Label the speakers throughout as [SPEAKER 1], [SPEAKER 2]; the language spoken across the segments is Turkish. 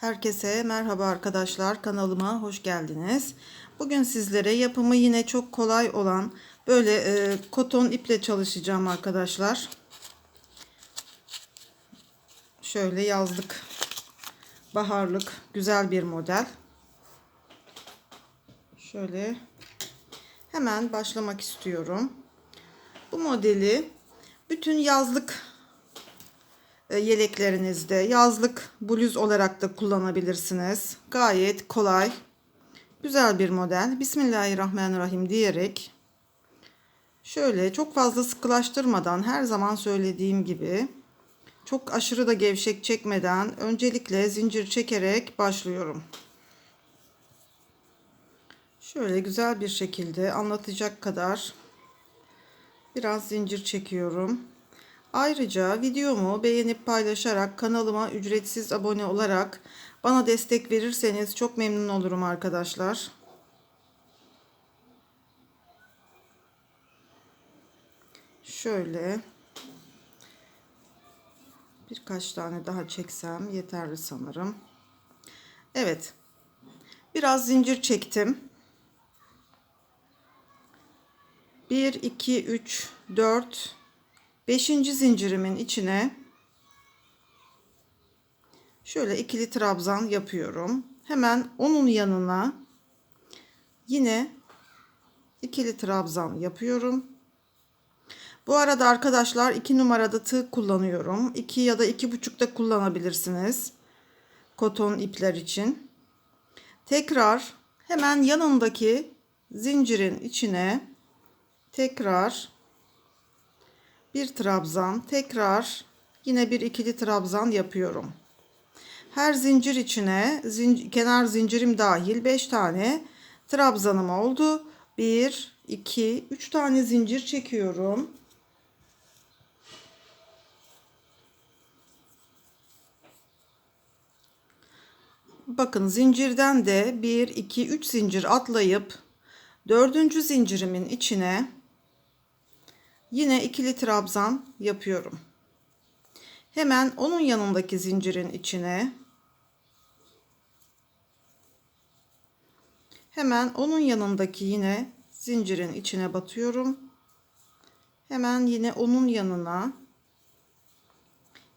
[SPEAKER 1] Herkese merhaba arkadaşlar kanalıma hoş geldiniz. Bugün sizlere yapımı yine çok kolay olan böyle e, koton iple çalışacağım arkadaşlar. Şöyle yazlık baharlık güzel bir model. Şöyle hemen başlamak istiyorum. Bu modeli bütün yazlık yeleklerinizde yazlık bluz olarak da kullanabilirsiniz. Gayet kolay. Güzel bir model. Bismillahirrahmanirrahim diyerek şöyle çok fazla sıkılaştırmadan her zaman söylediğim gibi çok aşırı da gevşek çekmeden öncelikle zincir çekerek başlıyorum. Şöyle güzel bir şekilde anlatacak kadar biraz zincir çekiyorum. Ayrıca videomu beğenip paylaşarak kanalıma ücretsiz abone olarak bana destek verirseniz çok memnun olurum arkadaşlar. Şöyle birkaç tane daha çeksem yeterli sanırım. Evet. Biraz zincir çektim. 1 2 3 4 Beşinci zincirimin içine şöyle ikili trabzan yapıyorum. Hemen onun yanına yine ikili trabzan yapıyorum. Bu arada arkadaşlar iki numarada tığ kullanıyorum. 2 ya da iki buçukta kullanabilirsiniz. Koton ipler için. Tekrar hemen yanındaki zincirin içine tekrar bir trabzan tekrar yine bir ikili trabzan yapıyorum. Her zincir içine zin kenar zincirim dahil 5 tane trabzanım oldu. 1 2 3 tane zincir çekiyorum. Bakın zincirden de 1 2 3 zincir atlayıp dördüncü zincirimin içine Yine ikili trabzan yapıyorum. Hemen onun yanındaki zincirin içine hemen onun yanındaki yine zincirin içine batıyorum. Hemen yine onun yanına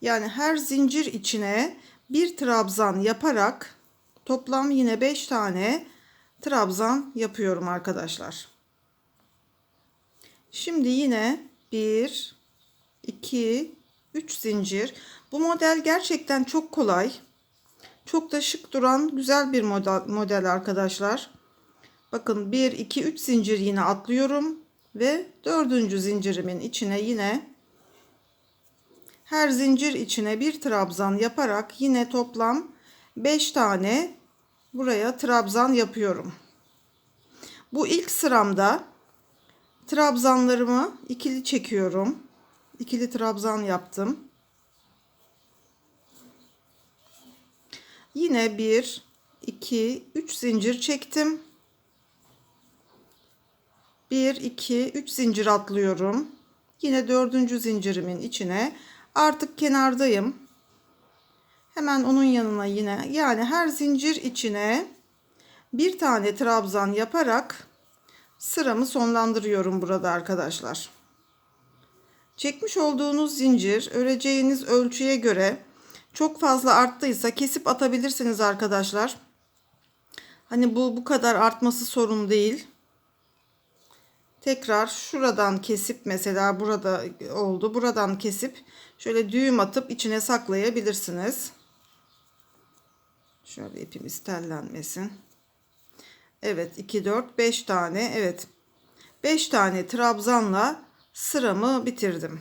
[SPEAKER 1] yani her zincir içine bir trabzan yaparak toplam yine 5 tane trabzan yapıyorum arkadaşlar. Şimdi yine 1 2 3 zincir. Bu model gerçekten çok kolay. Çok da şık duran güzel bir model, model arkadaşlar. Bakın 1 2 3 zincir yine atlıyorum ve dördüncü zincirimin içine yine her zincir içine bir trabzan yaparak yine toplam 5 tane buraya trabzan yapıyorum. Bu ilk sıramda trabzanlarımı ikili çekiyorum. İkili trabzan yaptım. Yine 1 2 3 zincir çektim. 1 2 3 zincir atlıyorum. Yine dördüncü zincirimin içine artık kenardayım. Hemen onun yanına yine yani her zincir içine bir tane trabzan yaparak sıramı sonlandırıyorum burada arkadaşlar. Çekmiş olduğunuz zincir öreceğiniz ölçüye göre çok fazla arttıysa kesip atabilirsiniz arkadaşlar. Hani bu bu kadar artması sorun değil. Tekrar şuradan kesip mesela burada oldu. Buradan kesip şöyle düğüm atıp içine saklayabilirsiniz. Şöyle ipimiz tellenmesin. Evet 2 4 5 tane. Evet. 5 tane trabzanla sıramı bitirdim.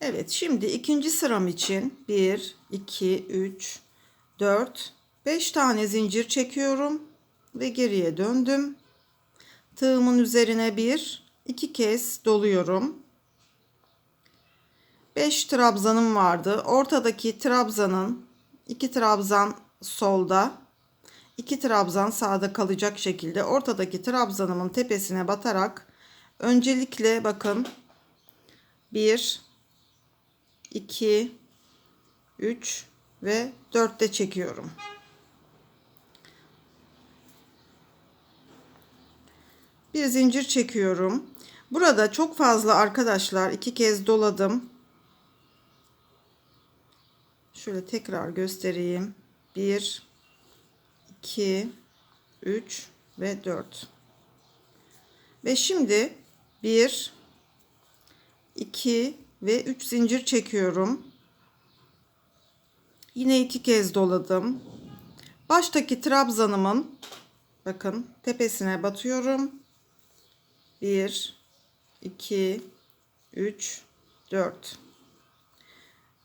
[SPEAKER 1] Evet, şimdi ikinci sıram için 1 2 3 4 5 tane zincir çekiyorum ve geriye döndüm. Tığımın üzerine bir iki kez doluyorum. 5 trabzanım vardı. Ortadaki trabzanın iki trabzan solda, 2 trabzan sağda kalacak şekilde ortadaki trabzanımın tepesine batarak öncelikle bakın 1 2 3 ve 4'te çekiyorum. Bir zincir çekiyorum. Burada çok fazla arkadaşlar iki kez doladım. Şöyle tekrar göstereyim. 1 2 3 ve 4. Ve şimdi 1 2 ve 3 zincir çekiyorum. Yine iki kez doladım. Baştaki trabzanımın bakın tepesine batıyorum. 1 2 3 4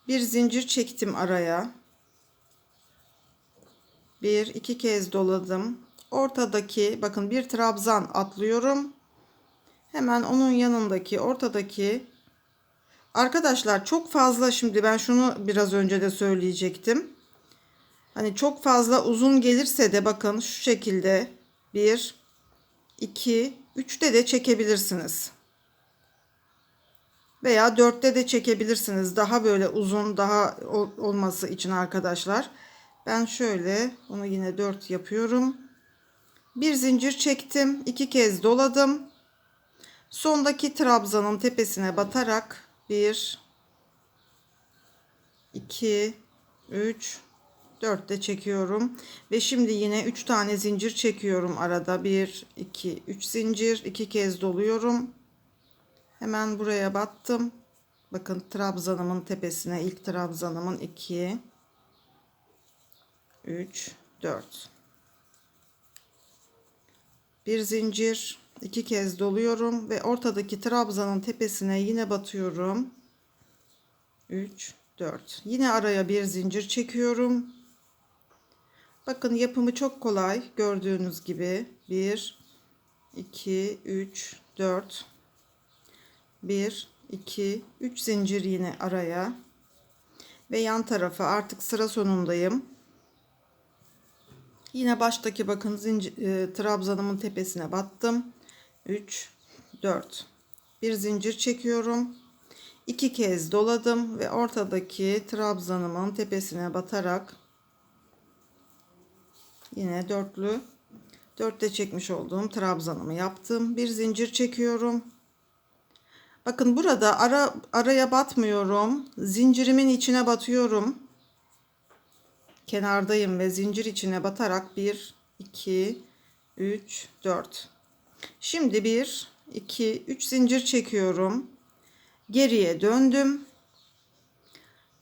[SPEAKER 1] bir zincir çektim araya. Bir iki kez doladım. Ortadaki bakın bir trabzan atlıyorum. Hemen onun yanındaki ortadaki Arkadaşlar çok fazla şimdi ben şunu biraz önce de söyleyecektim. Hani çok fazla uzun gelirse de bakın şu şekilde 1 2 3'te de çekebilirsiniz. Veya 4'te de çekebilirsiniz. Daha böyle uzun daha olması için arkadaşlar. Ben şöyle bunu yine 4 yapıyorum. Bir zincir çektim. iki kez doladım. Sondaki trabzanın tepesine batarak 1 2 3 4 de çekiyorum ve şimdi yine 3 tane zincir çekiyorum arada 1 2 3 zincir iki kez doluyorum hemen buraya battım bakın trabzanımın tepesine ilk trabzanımın 2 3 4 bir zincir iki kez doluyorum ve ortadaki trabzanın tepesine yine batıyorum. 3 4 yine araya bir zincir çekiyorum. Bakın yapımı çok kolay. Gördüğünüz gibi 1 2 3 4 1 2 3 zincir yine araya. Ve yan tarafa artık sıra sonundayım yine baştaki bakın zincir, e, trabzanımın tepesine battım. 3 4 bir zincir çekiyorum. İki kez doladım ve ortadaki trabzanımın tepesine batarak yine dörtlü dörtte çekmiş olduğum trabzanımı yaptım. Bir zincir çekiyorum. Bakın burada ara araya batmıyorum. Zincirimin içine batıyorum kenardayım ve zincir içine batarak 1 2 3 4 Şimdi 1, 2, 3 zincir çekiyorum. Geriye döndüm.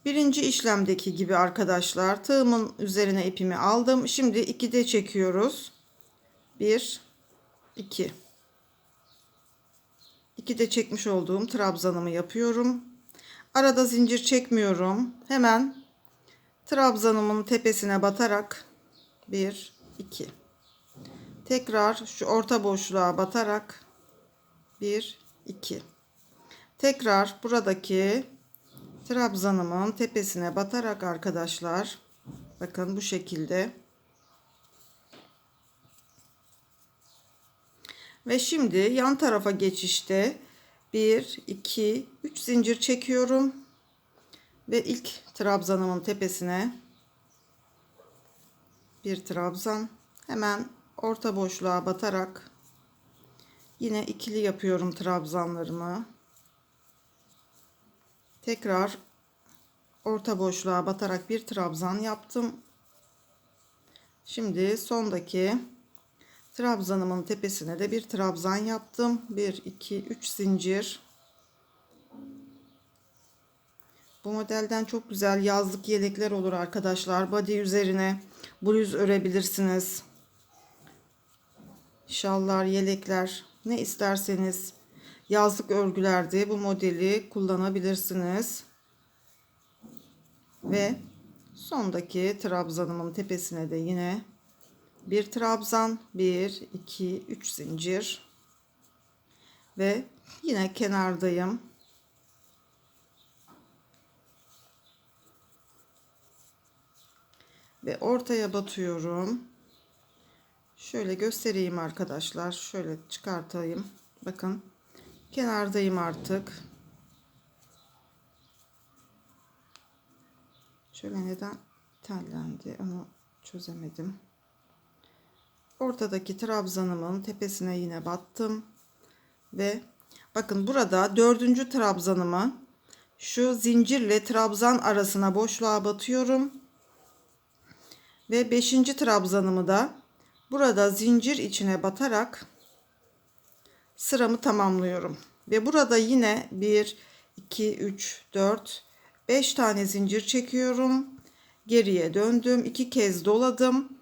[SPEAKER 1] Birinci işlemdeki gibi arkadaşlar tığımın üzerine ipimi aldım. Şimdi 2'de çekiyoruz. 1, 2. 2'de çekmiş olduğum trabzanımı yapıyorum. Arada zincir çekmiyorum. Hemen trabzanımın tepesine batarak 1, 2 tekrar şu orta boşluğa batarak 1 2 tekrar buradaki trabzanımın tepesine batarak arkadaşlar bakın bu şekilde. Ve şimdi yan tarafa geçişte 1 2 3 zincir çekiyorum ve ilk trabzanımın tepesine bir trabzan hemen orta boşluğa batarak yine ikili yapıyorum trabzanlarımı. Tekrar orta boşluğa batarak bir trabzan yaptım. Şimdi sondaki trabzanımın tepesine de bir trabzan yaptım. 1 2 3 zincir. Bu modelden çok güzel yazlık yelekler olur arkadaşlar. Body üzerine bluz örebilirsiniz şallar, yelekler ne isterseniz yazlık örgülerde bu modeli kullanabilirsiniz. Ve sondaki trabzanımın tepesine de yine bir trabzan, bir, iki, üç zincir ve yine kenardayım. Ve ortaya batıyorum. Şöyle göstereyim arkadaşlar. Şöyle çıkartayım. Bakın kenardayım artık. Şöyle neden tellendi. Onu çözemedim. Ortadaki trabzanımın tepesine yine battım. Ve bakın burada dördüncü trabzanımı şu zincirle trabzan arasına boşluğa batıyorum. Ve beşinci trabzanımı da burada zincir içine batarak sıramı tamamlıyorum. Ve burada yine 1, 2, 3, 4, 5 tane zincir çekiyorum. Geriye döndüm. 2 kez doladım.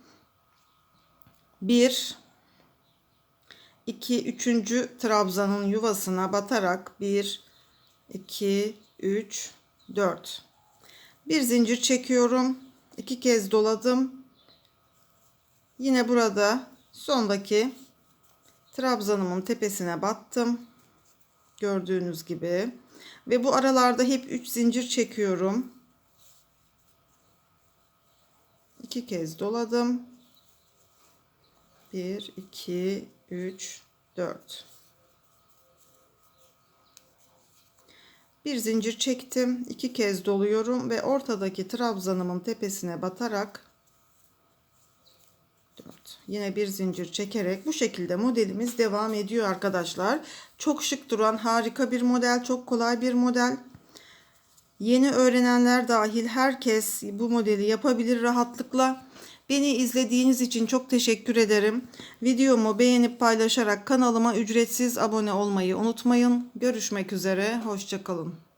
[SPEAKER 1] 1, 2, 3. trabzanın yuvasına batarak 1, 2, 3, 4. Bir zincir çekiyorum. 2 kez doladım. Yine burada sondaki trabzanımın tepesine battım. Gördüğünüz gibi. Ve bu aralarda hep 3 zincir çekiyorum. 2 kez doladım. 1 2 3 4 Bir zincir çektim. 2 kez doluyorum ve ortadaki trabzanımın tepesine batarak 4. Yine bir zincir çekerek bu şekilde modelimiz devam ediyor arkadaşlar. Çok şık duran harika bir model, çok kolay bir model. Yeni öğrenenler dahil herkes bu modeli yapabilir rahatlıkla. Beni izlediğiniz için çok teşekkür ederim. Videomu beğenip paylaşarak kanalıma ücretsiz abone olmayı unutmayın. Görüşmek üzere, hoşçakalın.